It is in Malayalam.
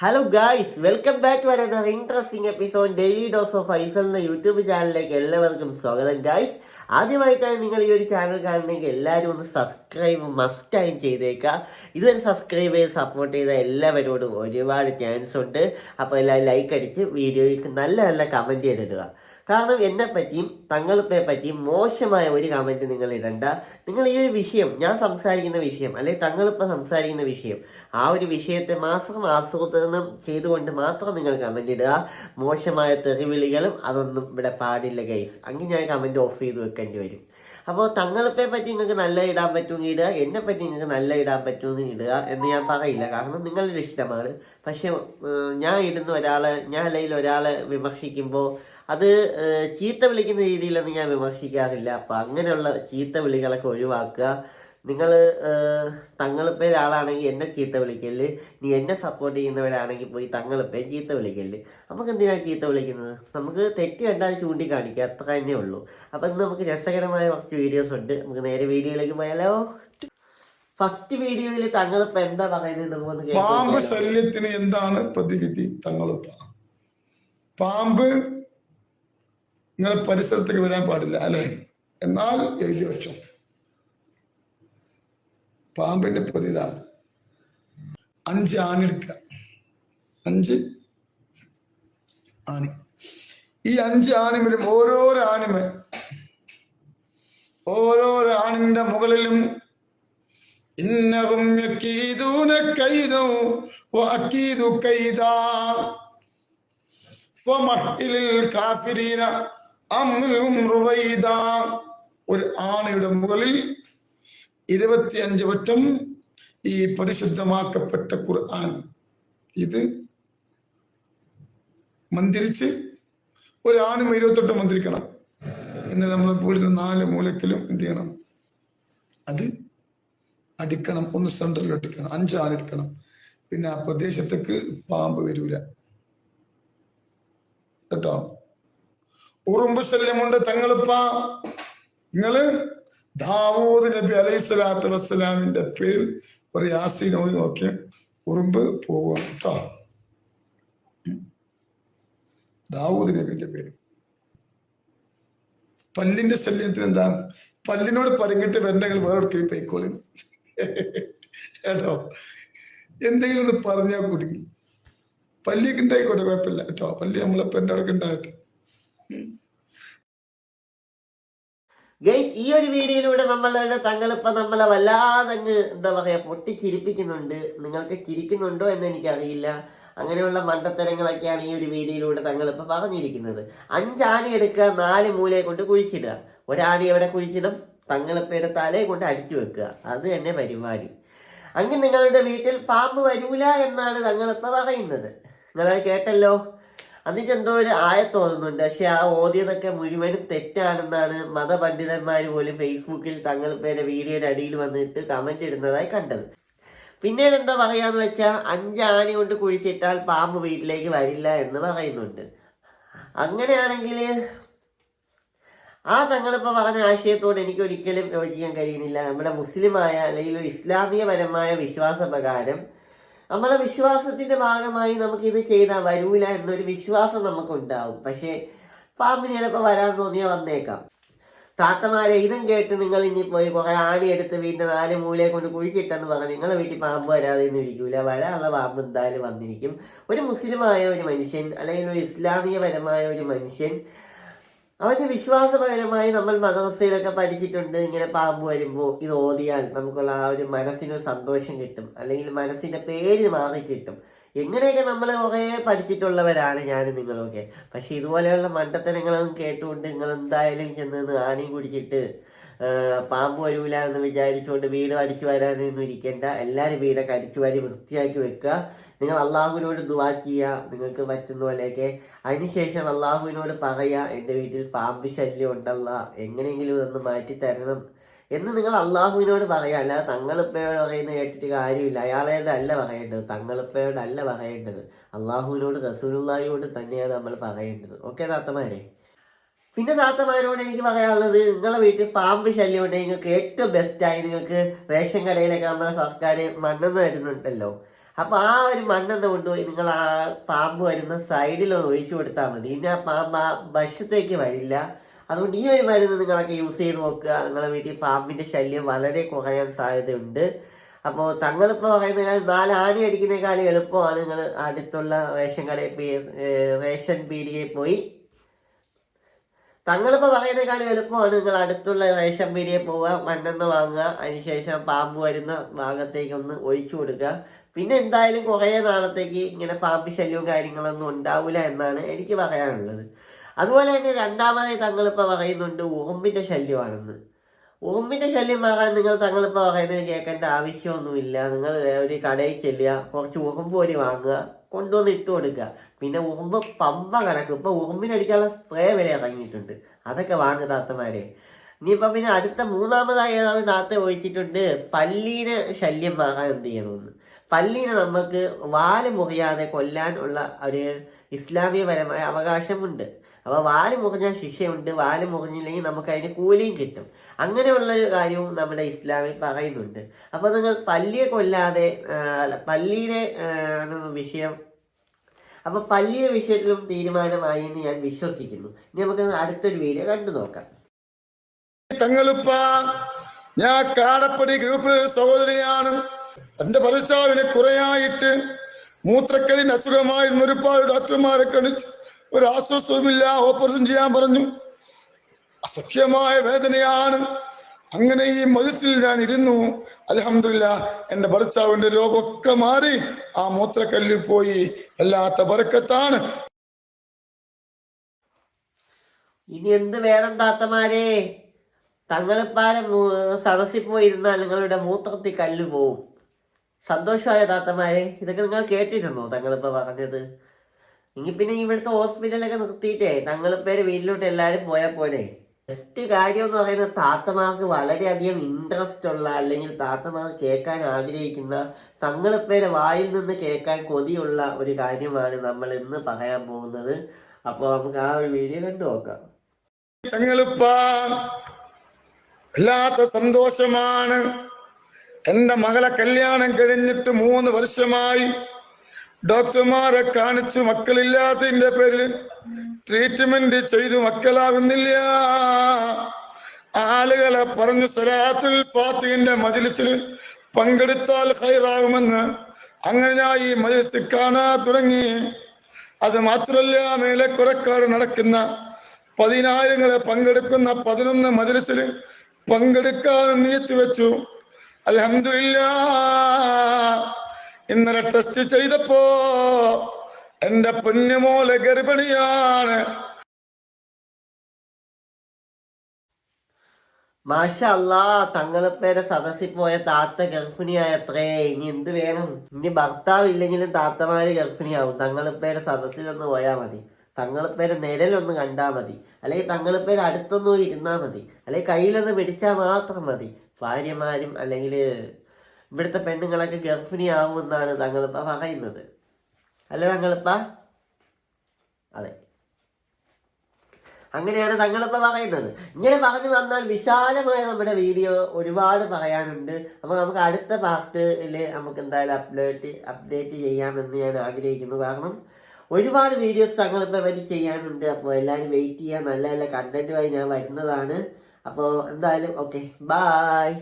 Hello guys welcome back to another interesting episode daily dose of ഐസൽ എന്ന യൂട്യൂബ് ചാനലിലേക്ക് എല്ലാവർക്കും സ്വാഗതം ഗായ്സ് ആദ്യമായിട്ടാണ് നിങ്ങൾ ഈ ഒരു ചാനൽ കാണണമെങ്കിൽ എല്ലാവരും ഒന്ന് സബ്സ്ക്രൈബ് മസ്റ്റ് മസ്റ്റായും ചെയ്തേക്കുക. ഇതുവരെ സബ്സ്ക്രൈബ് ചെയ്ത് സപ്പോർട്ട് ചെയ്ത എല്ലാവരോടും ഒരുപാട് ചാൻസ് ഉണ്ട്. അപ്പോൾ എല്ലാവരും ലൈക്ക് അടിച്ച് വീഡിയോയ്ക്ക് നല്ല നല്ല കമന്റ് ചെയ്തിടുക കാരണം എന്നെ പറ്റിയും തങ്ങളെ പറ്റിയും മോശമായ ഒരു കമന്റ് നിങ്ങൾ ഇടണ്ട. നിങ്ങൾ ഈ ഒരു വിഷയം ഞാൻ സംസാരിക്കുന്ന വിഷയം അല്ലെങ്കിൽ തങ്ങളിപ്പ സംസാരിക്കുന്ന വിഷയം ആ ഒരു വിഷയത്തെ മാത്രം ആസൂത്രണം ചെയ്തുകൊണ്ട് മാത്രം നിങ്ങൾ കമന്റ് ഇടുക. മോശമായ തെറിവിളികളും അതൊന്നും ഇവിടെ പാടില്ല ഗൈസ് അങ്ങനെ ഞാൻ കമന്റ് ഓഫ് ചെയ്ത് വെക്കേണ്ടി വരും. അപ്പോൾ തങ്ങളിപ്പെ പറ്റി നിങ്ങൾക്ക് നല്ല ഇടാൻ പറ്റുമെങ്കിൽ ഇടുക എന്നെ പറ്റി നിങ്ങൾക്ക് നല്ല ഇടാൻ പറ്റുമെന്ന് ഇടുക എന്ന് ഞാൻ പറയില്ല. കാരണം നിങ്ങളുടെ ഇഷ്ടമാണ്. പക്ഷെ ഞാൻ ഇടുന്ന ഒരാളെ ഞാൻ അല്ലെങ്കിൽ ഒരാളെ വിമർശിക്കുമ്പോൾ അത് ചീത്ത വിളിക്കുന്ന രീതിയിലൊന്നും ഞാൻ വിമർശിക്കാറില്ല. അപ്പൊ അങ്ങനെയുള്ള ചീത്ത വിളികളൊക്കെ ഒഴിവാക്കുക. നിങ്ങൾ തങ്ങളിപ്പേ ഒരാളാണെങ്കിൽ എന്നെ ചീത്ത വിളിക്കൽ നീ എന്നെ സപ്പോർട്ട് ചെയ്യുന്നവരാണെങ്കിൽ പോയി തങ്ങളിപ്പേ ചീത്ത വിളിക്കൽ നമുക്ക് എന്തിനാണ് ചീത്ത വിളിക്കുന്നത്? നമുക്ക് തെറ്റ് കണ്ടാൽ ചൂണ്ടിക്കാണിക്കുക. അത്ര തന്നെ ഉള്ളൂ. അപ്പം ഇന്ന് നമുക്ക് രസകരമായ കുറച്ച് വീഡിയോസ് ഉണ്ട്. നമുക്ക് നേരെ വീഡിയോയിലേക്ക് പോയാലോ? ഫസ്റ്റ് വീഡിയോയിൽ തങ്ങളിപ്പ എന്താ പറയുന്നത് നമുക്കൊന്ന് പാമ്പ് ശല്യത്തിന് എന്താണ് പ്രതിവിധി? തങ്ങളിപ്പ. പാമ്പ് നിങ്ങളുടെ പരിസരത്തേക്ക് വരാൻ പാടില്ല അല്ലെ? എന്നാൽ എഴുതി വെച്ചു. പാമ്പിന്റെ പ്രതി അഞ്ച് ആണെടുക്കുക അഞ്ച് ആണി. ഈ അഞ്ച് ആണിമരും ഓരോരോ ആണിമ. ഓരോരോ ആണിന്റെ മുകളിലും ഇന്നകും കൈദൂ കാഫിരീന ഒരു ആണയുടെ മുകളിൽ ഇരുപത്തിയഞ്ച് വട്ടം ഈ പരിശുദ്ധമാക്കപ്പെട്ട ഖുർആൻ. ഇത് മന്ദിരിച്ച് ഒരാണും ഇരുപത്തെട്ട് മന്ദിരിക്കണം എന്ന് നമ്മൾ വീടിന് നാല് മൂലക്കിലും എന്ത് ചെയ്യണം? അത് അടിക്കണം. ഒന്ന് സെൻട്രലിൽ അടിക്കണം. അഞ്ച് ആണിരിക്കണം പിന്നെ ആ പ്രദേശത്തേക്ക് പാമ്പ് വരൂല. കേട്ടോ? ഉറുമ്പ് ശല്യമുണ്ട് തങ്ങളിപ്പ? നിങ്ങൾ? ദാവൂദ് നബി അലൈഹി സ്വലാത്തു വസ്സലാമിന്റെ പേര് ഒരു യാസീൻ ഓതി നോക്കിയ ഉറുമ്പ് പോവുക. ദാവൂദ് നബിന്റെ പേര്. പല്ലിന്റെ ശല്യത്തിന് എന്താ പല്ലിനോട് പറഞ്ഞിട്ട് വരണ്ടെങ്കിൽ വേറെ പൈക്കോളി കേട്ടോ? എന്തെങ്കിലും ഒന്ന് പറഞ്ഞാൽ കുടുങ്ങി. പല്ലിയൊക്കെ ഉണ്ടായിക്കോട്ടെ? കുഴപ്പമില്ല. കേട്ടോ? പല്ലി നമ്മളെ എന്റെ അടക്കം ഉണ്ടാകട്ടെ? ഗൈസ് ഈ ഒരു വീഡിയോയിലൂടെ നമ്മളുടെ തങ്ങളിപ്പ നമ്മളെ വല്ലാതെ അങ്ങ് എന്താ പറയാ പൊട്ടിച്ചിരിപ്പിക്കുന്നുണ്ട്. നിങ്ങൾക്ക് ചിരിക്കുന്നുണ്ടോ എന്ന് എനിക്കറിയില്ല. അങ്ങനെയുള്ള മണ്ടത്തരങ്ങളൊക്കെയാണ് ഈ ഒരു വീഡിയോയിലൂടെ തങ്ങളിപ്പ പറഞ്ഞിരിക്കുന്നത്. അഞ്ചാണി എടുക്കുക നാല് മൂലയെ കൊണ്ട് കുഴിച്ചിടുക. ഒരാണി എവിടെ കുഴിച്ചിടും? തങ്ങളിപ്പയുടെ തലയെ കൊണ്ട് അടിച്ചു വെക്കുക. അത് തന്നെ പരിപാടി. അങ്ങനെ നിങ്ങളുടെ വീട്ടിൽ പാമ്പ് വരൂല എന്നാണ് തങ്ങളിപ്പ പറയുന്നത്. നിങ്ങളത് കേട്ടല്ലോ? എന്നിട്ട് എന്തോ ഒരു ആയ തോന്നുന്നുണ്ട്. പക്ഷെ ആ ഓതിയതൊക്കെ മുഴുവനും തെറ്റാണെന്നാണ് മതപണ്ഡിതന്മാർ പോലും ഫേസ്ബുക്കിൽ തങ്ങൾ പേരെ വീഡിയോയുടെ അടിയിൽ വന്നിട്ട് കമന്റ് ഇടുന്നതായി കണ്ടത്. പിന്നീട് എന്താ പറയാന്ന് വെച്ചാൽ അഞ്ചാണി കൊണ്ട് കുഴിച്ചിട്ടാൽ പാമ്പ് വീട്ടിലേക്ക് വരില്ല എന്ന് പറയുന്നുണ്ട്. അങ്ങനെയാണെങ്കിൽ ആ തങ്ങളിപ്പോ പറഞ്ഞ ആശയത്തോട് എനിക്ക് ഒരിക്കലും യോജിക്കാൻ കഴിയുന്നില്ല. നമ്മുടെ മുസ്ലിമായ അല്ലെങ്കിൽ ഇസ്ലാമികപരമായ വിശ്വാസ പ്രകാരം നമ്മുടെ വിശ്വാസത്തിന്റെ ഭാഗമായി നമുക്ക് ഇത് ചെയ്താൽ വരൂല എന്നൊരു വിശ്വാസം നമുക്കുണ്ടാവും. പക്ഷേ പാമ്പിന് ചിലപ്പോൾ വരാൻ തോന്നിയാൽ വന്നേക്കാം. താത്തമാരെ ഇതും കേട്ട് നിങ്ങൾ ഇനി പോയി കുറെ ആണി എടുത്ത് വീടിന്റെ നാല് മൂലയെ കൊണ്ട് കുഴിച്ചിട്ടെന്ന് പറഞ്ഞ് നിങ്ങളെ വീട്ടിൽ പാമ്പ് വരാതെ ഇരിക്കൂല. വരാനുള്ള പാമ്പ് എന്തായാലും വന്നിരിക്കും. ഒരു മുസ്ലിമായ ഒരു മനുഷ്യൻ അല്ലെങ്കിൽ ഒരു ഇസ്ലാമികപരമായ ഒരു മനുഷ്യൻ അവന്റെ വിശ്വാസപരമായി നമ്മൾ മദ്രസയിലൊക്കെ പഠിച്ചിട്ടുണ്ട്. ഇങ്ങനെ പാമ്പ് വരുമ്പോൾ ഇത് ഓതിയാൽ നമുക്കുള്ള ആ ഒരു മനസ്സിന് സന്തോഷം കിട്ടും. അല്ലെങ്കിൽ മനസ്സിന്റെ പേര് മാറി കിട്ടും. എങ്ങനെയൊക്കെ നമ്മൾ കുറേ പഠിച്ചിട്ടുള്ളവരാണ് ഞാൻ നിങ്ങളൊക്കെ പക്ഷെ ഇതുപോലെയുള്ള മണ്ടത്തരങ്ങളൊന്നും കേട്ടുകൊണ്ട് നിങ്ങൾ എന്തായാലും ചെന്ന് ആണിയും കുടിച്ചിട്ട് പാമ്പ് വരൂല എന്ന് വിചാരിച്ചുകൊണ്ട് വീട് അടിച്ചു വരാനൊന്നും ഇരിക്കേണ്ട. എല്ലാവരും വീടൊക്കെ അടിച്ചു വാരി വൃത്തിയാക്കി വെക്കുക. നിങ്ങൾ അള്ളാഹുവിനോട് ദുവാ ചെയ്യുക നിങ്ങൾക്ക് പറ്റുന്ന പോലെയൊക്കെ. അതിനുശേഷം അള്ളാഹുവിനോട് പറയുക എന്റെ വീട്ടിൽ പാമ്പ് ശല്യം ഉണ്ടല്ല എങ്ങനെയെങ്കിലും ഒന്ന് മാറ്റി തരണം. എന്ന് നിങ്ങൾ അള്ളാഹുവിനോട് പറയുക. അല്ലാതെ തങ്ങളിപ്പയോട് പറയുന്ന കേട്ടിട്ട് കാര്യമില്ല. അയാളോട് അല്ല പറയേണ്ടത്. തങ്ങളിപ്പയോട് അല്ല പറയേണ്ടത്. അള്ളാഹുവിനോട് റസൂലുള്ളാഹിയോട് തന്നെയാണ് നമ്മൾ പറയേണ്ടത്. ഓക്കെ താത്തമാരെ? പിന്നെ താത്തമാരോട് എനിക്ക് പറയാനുള്ളത് നിങ്ങളെ വീട്ടിൽ പാമ്പ് ശല്യം ഉണ്ടെങ്കിൽ നിങ്ങൾക്ക് ഏറ്റവും ബെസ്റ്റായി നിങ്ങൾക്ക് റേഷൻ കടയിലൊക്കെ നമ്മുടെ സർക്കാർ മണ്ണെന്ന് തരുന്നുണ്ടല്ലോ. അപ്പം ആ ഒരു മണ്ണെന്ന് കൊണ്ടുപോയി നിങ്ങൾ ആ പാമ്പ് വരുന്ന സൈഡിൽ ഒഴിച്ചു കൊടുത്താൽ മതി. ഇനി ആ പാമ്പ് ആ വശത്തേക്ക് വരില്ല. അതുകൊണ്ട് ഈ ഒരു മരുന്ന് നിങ്ങളൊക്കെ യൂസ് ചെയ്ത് നോക്കുക. നിങ്ങളുടെ വീട്ടിൽ പാമ്പിന്റെ ശല്യം വളരെ കുറയാൻ സാധ്യതയുണ്ട്. അപ്പോൾ തങ്ങളിപ്പോൾ പറയുന്ന നാല് ആണി അടിക്കുന്നേക്കാളും എളുപ്പമാണ് നിങ്ങൾ അടുത്തുള്ള റേഷൻ കടയിൽ റേഷൻ പീടികയിൽ പോയി തങ്ങളിപ്പോൾ പറയുന്നേക്കാളും എളുപ്പമാണ്. നിങ്ങൾ അടുത്തുള്ള റേഷൻ പീടികയിൽ പോവുക മണ്ണെന്ന് വാങ്ങുക അതിനുശേഷം പാമ്പ് വരുന്ന ഭാഗത്തേക്ക് ഒന്ന് ഒഴിച്ചു കൊടുക്കുക. പിന്നെ എന്തായാലും കുറേ നാളത്തേക്ക് ഇങ്ങനെ പാമ്പ് ശല്യവും കാര്യങ്ങളൊന്നും ഉണ്ടാവില്ല എന്നാണ് എനിക്ക് പറയാനുള്ളത്. അതുപോലെ തന്നെ രണ്ടാമതായി തങ്ങളിപ്പോൾ പറയുന്നുണ്ട് ഓമ്പിന്റെ ശല്യമാണെന്ന്. ഓമ്പിന്റെ ശല്യം മാറാൻ നിങ്ങൾ തങ്ങളിപ്പോൾ പറയുന്നത് കേൾക്കേണ്ട ആവശ്യമൊന്നുമില്ല. നിങ്ങൾ ഒരു കടയിൽ ചെല്ലുക കുറച്ച് ഉറുമ്പ് പൊടി വാങ്ങുക കൊണ്ടുവന്ന് ഇട്ട് കൊടുക്കുക. പിന്നെ ഉറുമ്പ് പമ്പ കണക്കും ഇപ്പൊ ഉറുമ്പിനടിക്കാനുള്ള സ്പ്രേ വരെ ഇറങ്ങിയിട്ടുണ്ട്. അതൊക്കെ വാങ്ങുക താത്തമാരെ. ഇനിയിപ്പോ പിന്നെ അടുത്ത മൂന്നാമതായി ഏതാണ് താത്ത ഒഴിച്ചിട്ടുണ്ട് പല്ലീനെ ശല്യം മാറാൻ എന്ത് ചെയ്യണമെന്ന്. പല്ലീനെ നമുക്ക് വാൽ മുറിയാതെ കൊല്ലാൻ ഉള്ള ഒരു ഇസ്ലാമികപരമായ അവകാശമുണ്ട്. അപ്പൊ വാൽ മുറിഞ്ഞാൽ ശിക്ഷയുണ്ട് വാൽ മുറിഞ്ഞില്ലെങ്കിൽ നമുക്ക് അതിന് കൂലിയും കിട്ടും. അങ്ങനെയുള്ള ഒരു കാര്യവും നമ്മുടെ ഇസ്ലാമിൽ പറയുന്നുണ്ട്. അപ്പൊ നിങ്ങൾ പല്ലിയെ കൊല്ലാതെ പല്ലിയുടെ വിഷയം. അപ്പൊ പല്ലിയുടെ വിഷയത്തിലും തീരുമാനമായി എന്ന് ഞാൻ വിശ്വസിക്കുന്നു. ഇനി നമുക്ക് അടുത്തൊരു വീഡിയോ കണ്ടു നോക്കാം. തങ്ങളുപ്പ ഞാൻ കാടപ്പടി ഗ്രൂപ്പിലെ സഹോദരിയാണ്. എന്റെ പതിച്ചാവിന് കുറയായിട്ട് മൂത്രക്കലിന് അസുഖമായിരുന്ന ഒരുപാട് ഡോക്ടർമാരെ കണിച്ചു ഒരു ആശ്വാസവുമില്ല ഓപ്പറേഷൻ ചെയ്യാൻ പറഞ്ഞു. അസഖ്യമായ വേദനയാണ്. അങ്ങനെ ഈ മതിൽ ഞാൻ ഇരുന്നു. അലഹമില്ല എന്റെ ഭർത്താവിന്റെ രോഗമൊക്കെ മാറി. ആ മൂത്രക്കല്ലിൽ പോയി അല്ലാത്ത ബറക്കത്താണ് ഇനി എന്ത് വേണം താത്തമാരെ? തങ്ങളിപ്പാലം സദസ്സിൽ പോയിരുന്നാൽ നിങ്ങളുടെ മൂത്രത്തിൽ കല്ല് പോവും. സന്തോഷമായ താത്തമാരെ ഇതൊക്കെ നിങ്ങൾ കേട്ടിരുന്നോ തങ്ങളിപ്പോ പറഞ്ഞത്? ഇനി പിന്നെ ഇവിടുത്തെ ഹോസ്പിറ്റലൊക്കെ നിർത്തിയിട്ടേ. തങ്ങളിപ്പേര് വീട്ടിലോട്ട് എല്ലാരും പോയാൽ പോലെ ബെസ്റ്റ് കാര്യം എന്ന് പറയുന്നത് താത്തമാർക്ക് വളരെയധികം ഇൻട്രസ്റ്റ് ഉള്ള അല്ലെങ്കിൽ താത്തമാർ കേൾക്കാൻ ആഗ്രഹിക്കുന്ന തങ്ങളിപ്പേരെ വായിൽ നിന്ന് കേൾക്കാൻ കൊതിയുള്ള ഒരു കാര്യമാണ് നമ്മൾ ഇന്ന് പറയാൻ പോകുന്നത്. അപ്പോൾ നമുക്ക് ആ ഒരു വീഡിയോ കണ്ടു നോക്കാം. ഞങ്ങളിപ്പ വല്ലാത്ത സന്തോഷമാണ്. എന്റെ മകളെ കല്യാണം കഴിഞ്ഞിട്ട് മൂന്ന് വർഷമായി. ഡോക്ടർമാരെ കാണിച്ചു മക്കളില്ലാത്തതിന്റെ പേരിൽ ട്രീറ്റ്മെന്റ് ചെയ്തു മക്കളാകുന്നില്ല ആളുകളെ പറഞ്ഞു സലാത്തുൽ ഫാത്തിന്റെ മജിലിസിൽ പങ്കെടുത്താൽ ഹൈറാകുമെന്ന് അങ്ങനെ ഞാൻ ഈ മജിലിസ് കാണാൻ തുടങ്ങി. അത് മാത്രമല്ല മേലെ കുറക്കാട് നടക്കുന്ന പതിനായിരങ്ങളെ പങ്കെടുക്കുന്ന പതിനൊന്ന് മജിലിസിൽ പങ്കെടുക്കാൻ നീത്തി വെച്ചു. അലഹമില്ല ഇന്നലെ ടെസ്റ്റ് ചെയ്തപ്പോ എന്റെ പൊന്നുമോലെ ഗർഭിണിയാണ്. മാഷ അല്ലാ തങ്ങളിപ്പേരെ സദസ്സിൽ പോയ താത്ത ഗർഭിണിയായത്രേ ഇനി എന്ത് വേണം? ഇനി ഭർത്താവ് ഇല്ലെങ്കിലും താത്തമാര് ഗർഭിണിയാവും. തങ്ങളിപ്പേരെ സദസ്സിലൊന്ന് പോയാൽ മതി. തങ്ങളിപ്പേരെ നിഴലൊന്ന് കണ്ടാൽ മതി. അല്ലെങ്കിൽ തങ്ങളിപ്പേര് അടുത്തൊന്നും ഇരുന്നാൽ മതി. അല്ലെങ്കിൽ കയ്യിലൊന്ന് പിടിച്ചാൽ മാത്രം മതി. ഭാര്യമാരും അല്ലെങ്കിൽ ഇവിടുത്തെ പെണ്ണുങ്ങളൊക്കെ ഗർഭിണിയാവുമെന്നാണ് തങ്ങളിപ്പ പറയുന്നത്. അല്ല തങ്ങളിപ്പ? അതെ. അങ്ങനെയാണ് തങ്ങളിപ്പ പറയുന്നത്. ഇങ്ങനെ പറഞ്ഞു വന്നാൽ വിശാലമായ നമ്മുടെ വീഡിയോ ഒരുപാട് പറയാനുണ്ട്. അപ്പോൾ നമുക്ക് അടുത്ത പാർട്ടിൽ നമുക്ക് എന്തായാലും അപ്ഡേറ്റ് അപ്ഡേറ്റ് ചെയ്യാമെന്ന് ഞാൻ ആഗ്രഹിക്കുന്നു. കാരണം ഒരുപാട് വീഡിയോസ് തങ്ങളിപ്പ പറ്റി ചെയ്യാനുണ്ട്. അപ്പോൾ എല്ലാവരും വെയിറ്റ് ചെയ്യാൻ നല്ല നല്ല കണ്ടന്റുമായി ഞാൻ വരുന്നതാണ്. അപ്പോൾ എന്തായാലും ഓക്കെ ബായ്